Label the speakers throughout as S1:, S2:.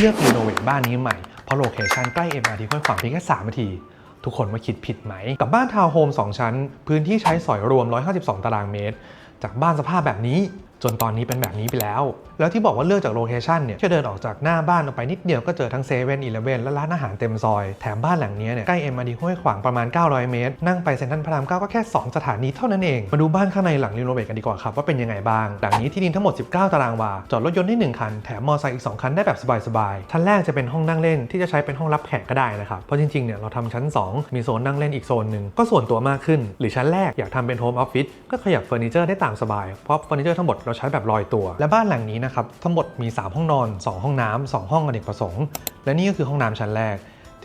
S1: เลือกรีโนเวทบ้านนี้ใหม่ เพราะโลเคชันใกล้ MRT ห้วยขวางเพียงแค่ 3 นาที ทุกคนว่าคิดผิดไหม กับบ้านทาวน์โฮม 2 ชั้น พื้นที่ใช้สอยรวม 152 ตารางเมตร จากบ้านสภาพแบบนี้ จนตอนนี้เป็นแบบนี้ไปแล้ว แล้วที่บอกว่าเลือกจากโลเคชันเนี่ยแค่เดินออกจากหน้าบ้านออกไปนิดเดียวก็เจอทั้งเซเว่นอีเลฟเว่นและร้านอาหารเต็มซอย แถมบ้านหลังนี้เนี่ยใกล้เอ็มอาร์ดีห้วยขวางประมาณ 900 เมตร นั่งไปเซ็นทรัลพระราม 9 ก็แค่ 2 สถานีเท่านั้นเอง มาดูบ้านข้างในหลังรีโนเวทกันดีกว่าครับว่าเป็นยังไงบ้าง หลังนี้ที่ดินทั้งหมด 19 ตารางวา จอดรถยนต์ได้ 1 คัน แถมมอเตอร์ไซค์อีก 2 คันได้แบบสบายๆ ชั้นแรกจะเป็นห้องนั่งเล่นที่จะใช้เป็นห้องรับแขกก็ได้นะครับ เพราะจริงๆ เนี่ยเราทำชั้น 2 มีโซนนั่งเล่นอีกโซนหนึ่งก็ส่วนตัวมากขึ้น หรือชั้นแรกอยากทำเป็นโฮมออฟฟิศก็ขยับเฟอร์นิเจอร์ได้ตามสบายเพราะเฟอร์นิเจอร์ทั้งหมดเราใช้แบบลอยตัว และบ้านหลังนี้นะครับทั้งหมดมี 3 ห้องนอน 2 ห้องน้ำ2ห้องอเนกประสงค์ และนี่ก็คือห้องน้ำชั้นแรก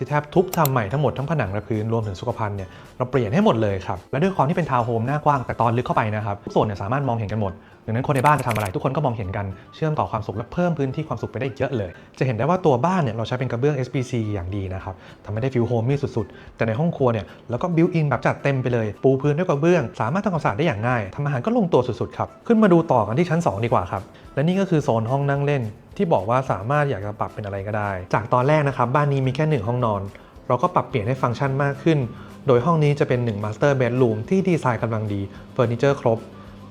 S1: ที่แทบทุบทำใหม่ทั้งหมดทั้งผนังและพื้นรวมถึงสุขภัณฑ์เนี่ยเราเปลี่ยนให้หมดเลยครับและด้วยความที่เป็นทาวน์โฮมหน้ากว้างแต่ตอนลึกเข้าไปนะครับทุกส่วนเนี่ยสามารถมองเห็นกันหมดดังนั้นคนในบ้านจะทำอะไรทุกคนก็มองเห็นกันเชื่อมต่อความสุขและเพิ่มพื้นที่ความสุขไปได้เยอะเลย จะเห็นได้ว่าตัวบ้านเนี่ยเราใช้เป็นกระเบื้อง SPC อย่างดีนะครับทำให้ได้ฟิลโฮมมี่สุดๆ แต่ในห้องครัวเนี่ยเราก็บิวอินแบบจัดเต็มไปเลย ปูพื้นด้วยกระเบื้อง สามารถทำความสะอาดได้อย่างง่ายทำอาหารก็ลงตัวสุดๆครับขึ้นมาดูต่อกันที่ชั้น 2 ดีกว่าครับและนี่ก็คือโซนห้องนั่งเล่น ที่บอกว่าสามารถอยากจะปรับเป็นอะไรก็ได้ จากตอนแรกนะครับบ้านนี้มีแค่หนึ่งห้องนอน เราก็ปรับเปลี่ยนให้ฟังก์ชันมากขึ้น โดยห้องนี้จะเป็น1 Master Bedroom ที่ดีไซน์กำลังดีเฟอร์นิเจอร์ครบ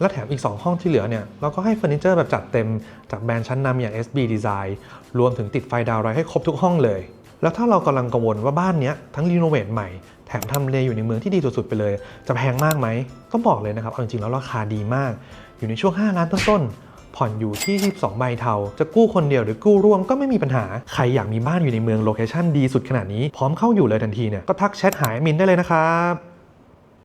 S1: และแถมอีก 2 ห้องที่เหลือเนี่ยเราก็ให้เฟอร์นิเจอร์แบบจัดเต็มจากแบรนด์ชั้นนำอย่าง SB Design รวมถึงติดไฟดาวไลท์ให้ครบทุกห้องเลย แล้วถ้าเรากำลังกังวลว่าบ้านเนี้ยทั้งรีโนเวทใหม่แถมทำเลอยู่ในเมืองที่ดีสุดๆไปเลย จะแพงมากไหมต้องบอกเลยนะครับเอาจริงๆแล้วราคาดีมาก อยู่ในช่วง 5 ล้านต้นๆ ผ่อนอยู่ที่22ใบเทา จะกู้คนเดียวหรือกู้ร่วมก็ไม่มีปัญหา ใครอยากมีบ้านอยู่ในเมืองโลเคชั่นดีสุดขนาดนี้ พร้อมเข้าอยู่เลยทันทีเนี่ย ก็ทักแชทหาแอดมินได้เลยนะครับ